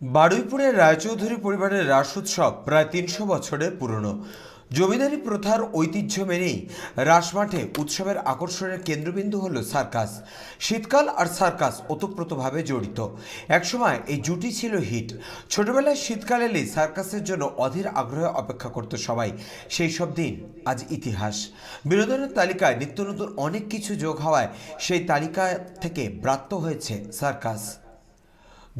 বারুইপুরের রায়চৌধুরী পরিবারের রাস উৎসব প্রায় তিনশো বছরের পুরনো। জমিদারি প্রথার ঐতিহ্য মেনেই রাসমাঠে উৎসবের আকর্ষণের কেন্দ্রবিন্দু হল সার্কাস। শীতকাল আর সার্কাস ওতপ্রোতভাবে জড়িত। একসময় এই জুটি ছিল হিট। ছোটবেলায় শীতকাল এলেই সার্কাসের জন্য অধীর আগ্রহে অপেক্ষা করত সবাই। সেই সব দিন আজ ইতিহাস। বিনোদনের তালিকায় নিত্য নতুন অনেক কিছু যোগ হওয়ায় সেই তালিকা থেকে ব্রাত্য হয়েছে সার্কাস।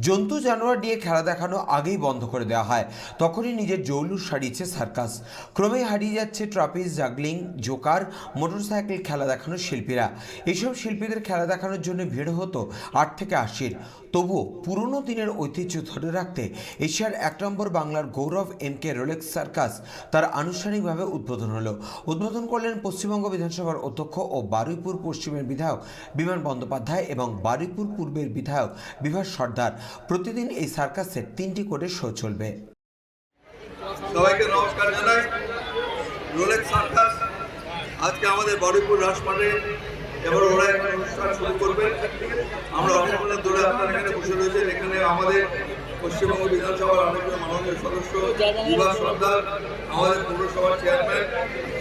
জন্তু জানোয়ার নিয়ে খেলা দেখানো আগেই বন্ধ করে দেওয়া হয়। তখনই নিজের জৌলুস সারিয়েছে সার্কাস। ক্রমেই হারিয়ে যাচ্ছে ট্রাপিজ, জাগলিং, জোকার, মোটরসাইকেল খেলা দেখানোর শিল্পীরা। এইসব শিল্পীদের খেলা দেখানোর জন্য ভিড় হতো আট থেকে আশির। তবুও পুরনো দিনের ঐতিহ্য ধরে রাখতে এশিয়ার এক নম্বর বাংলার গৌরব এম কে রোলেক্স সার্কাস তার আনুষ্ঠানিকভাবে উদ্বোধন হলো। উদ্বোধন করলেন পশ্চিমবঙ্গ বিধানসভার অধ্যক্ষ ও বারুইপুর পশ্চিমের বিধায়ক বিমান বন্দ্যোপাধ্যায় এবং বারুইপুর পূর্বের বিধায়ক বিভাস সর্দার। প্রতিদিন এই সার্কাসের তিনটি করে শো চলবে। সবাইকে নমস্কার জানাই। রোলেক্স সার্কাস, আজকে আমাদের বড়িপুর রাজমাঠে এবার ওরা একটা অনুষ্ঠান শুরু করবেন আমরা অনেকগুলো দৌড়ে আপনারা এখানে বসে রয়েছেন। এখানে আমাদের পশ্চিমবঙ্গ বিধানসভার অনেকগুলো মাননীয় সদস্য বিভাগ সর্দার, আমাদের পৌরসভার chairman,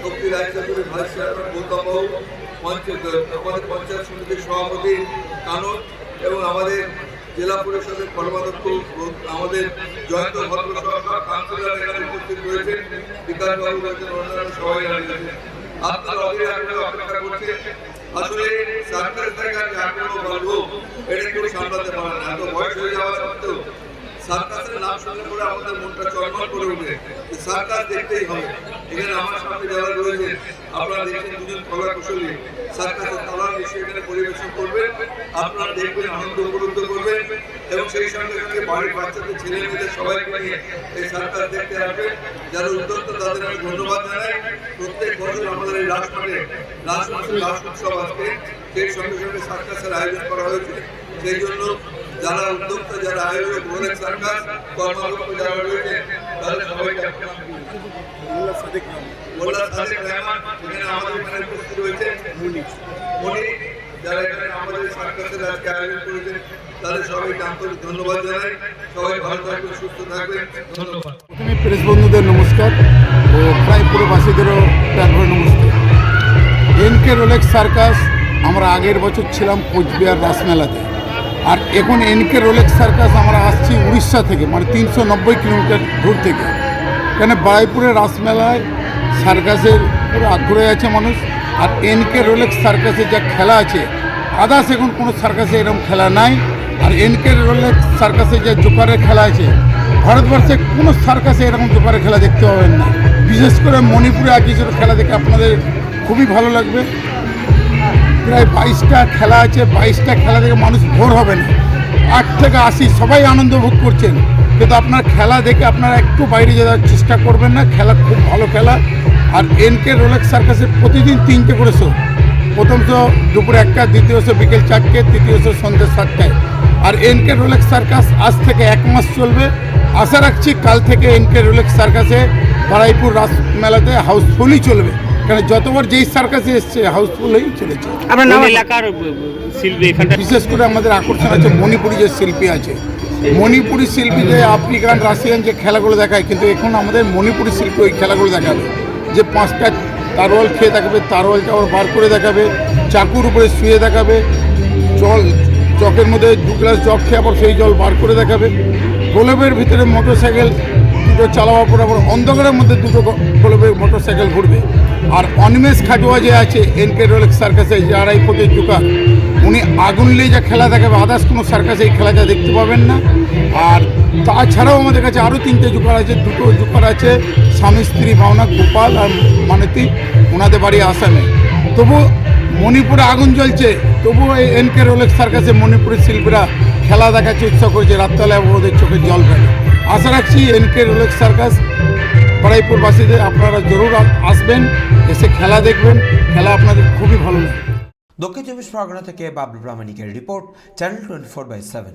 Shakti Roychowdhury vice chairman Gautam বাবু, পঞ্চায়েত, আমাদের পঞ্চায়েত সমিতির সভাপতি কানন এবং আমাদের জেলা পরিষদের কর্মাধ্যক্ষ আমাদের জয়ন্ত ভদ্র সরকার কাউন্সিলর উপস্থিত রয়েছেন। বিকাশবাবু রয়েছেন, অন্যান্য সবাই আপনারা অপেক্ষা করছে আসলে সরকারের থেকে এটা কেউ সামলাতে পারে না। এত বয়স হয়ে যাওয়া সত্ত্বেও সার্কাসের নাম শুনলে পরে আমাদের মনটা চলমল করে উঠে যে সার্কাস দেখতেই হবে। এখানে আমার সামনে যারা রয়েছে, আপনারা দেখছেন দুজন কলা কুশলী সার্কাসের তালা নিশ্চয়ই এখানে পরিবেশন করবেন আপনারা দেখবেন, আনন্দ উপলব্ধ করবেন এবং সেই সঙ্গে সঙ্গে বাড়ির বাচ্চাদের, ছেলে মেয়েদের সবাইকে নিয়ে এই সার্কাস দেখতে আসবেন যারা উদ্যোক্তা, তাদের আমি ধন্যবাদ জানাই। প্রত্যেক বছর আমাদের এই রাজমাঠে রাজমাঠের রাস উৎসব আজকে। সেই সঙ্গে সঙ্গে সার্কাসের আয়োজন করা হয়েছে। সেই জন্য যারা উদ্যোক্তা যারা আয়োজক রোলেক সার্কাস কর্মাধ্যক্ষ যারা রয়েছে, তাদের সবাইকে যারা ধন্যবাদ সবাই ভালো সুস্থ নমস্কার ও প্রায় পুরোবাসীদেরও প্রাণভরে নমস্কার। এনকে রোলেক্স সার্কাস, আমরা আগের বছর ছিলাম কোচবিহার রাসমেলাতে। আর এখন এনকে রোলেক্স সার্কাস আমরা আসছি উড়িষ্যা থেকে মানে তিনশো নব্বই কিলোমিটার দূর থেকে। কেন বারাইপুরের রাসমেলায় সার্কাসের পুরো আগ্রহে আছে মানুষ, আর এনকে রোলেক্স সার্কাসের যা খেলা আছে, আদার্স এখন কোনো সার্কাসে এরকম খেলা নাই, আর এনকে রোলেক্স সার্কাসে যে জোকারের খেলা আছে, ভারতবর্ষে কোনো সার্কাসে এরকম জোকারের খেলা দেখতে পাবেন না। বিশেষ করে মণিপুরে কিছু খেলা দেখে আপনাদের খুবই ভালো লাগবে। প্রায় বাইশটা খেলা আছে, বাইশটা খেলা থেকে মানুষ ভোর হবে না। আট থেকে আশি, সবাই আনন্দ ভোগ করছেন। কিন্তু আপনার খেলা দেখে আপনারা একটু বাইরে যাওয়ার চেষ্টা করবেন না, খেলা খুব ভালো খেলা। আর এনকে রোলেক্স সার্কাসে প্রতিদিন তিনটে করে শো প্রথম শো দুপুর একটা, দ্বিতীয় শো বিকেল চারটে, তৃতীয় শো সন্ধ্যে সাতটায়। আর এনকে রোলেক্স সার্কাস আজ থেকে এক মাস চলবে। আশা রাখছি কাল থেকে এনকে রোলেক্স সার্কাসে বারাইপুর রাস মেলাতে হাউসফুলই চলবে। কারণ যতবার যেই সার্কাসে এসছে হাউসফুল হয়েই চলেছে আপনার নাম এলাকার শিল্পী এখানটা? বিশেষ করে আমাদের আকর্ষণ আছে মণিপুরি যে শিল্পী আছে। মণিপুরি শিল্পী যে আফ্রিকান রাশিয়ান যে খেলাগুলো দেখায় কিন্তু এখন আমাদের মণিপুরি শিল্পী ওই খেলাগুলো দেখাবে। যে পাঁচটা তারোয়াল খেয়ে দেখাবে তারোয়ালটা আবার বার করে দেখাবে চাকুর উপরে শুয়ে দেখাবে জল চকের মধ্যে দু গ্লাস জগ খেয়ে আবার সেই জল বার করে দেখাবে। গোলবের ভিতরে মোটর সাইকেল দুটো চালাবার পর আবার অন্ধকারের মধ্যে দুটো গোলবের মোটর সাইকেল ঘুরবে। আর অনিমেষ খাটুয়া যে আছে এনকে রোলেক্স সার্কাসে যে আড়াই ফুটের জুকা উনি আগুন নিয়ে যা খেলা দেখাবে আদার্স কোনো সার্কাসে এই খেলাটা দেখতে পাবেন না। আর তাছাড়াও আমাদের কাছে আরও তিনটে জুকার আছে, দুটো জুকার আছে, স্বামী স্ত্রী ভাওনা, গোপাল আর মানতি, ওনাদের বাড়ি আসামে। তবু মণিপুরে আগুন জ্বলছে, তবুও এই এনকে রোলেক্স সার্কাসে মণিপুরের শিল্পীরা খেলা দেখাচ্ছে উৎসব করছে রাত্রালে ওদের চোখে জল ফেলে। আশা রাখছি এনকে রোলেক্স সার্কাস বারাইপুরবাসীদের আপনারা জরুর আসবেন, এসে খেলা দেখবেন, খেলা আপনাদের খুবই ভালো লাগবে। দক্ষিণ চব্বিশ পরগনা থেকে Bablu প্রামাণিকের report, channel twenty four by seven.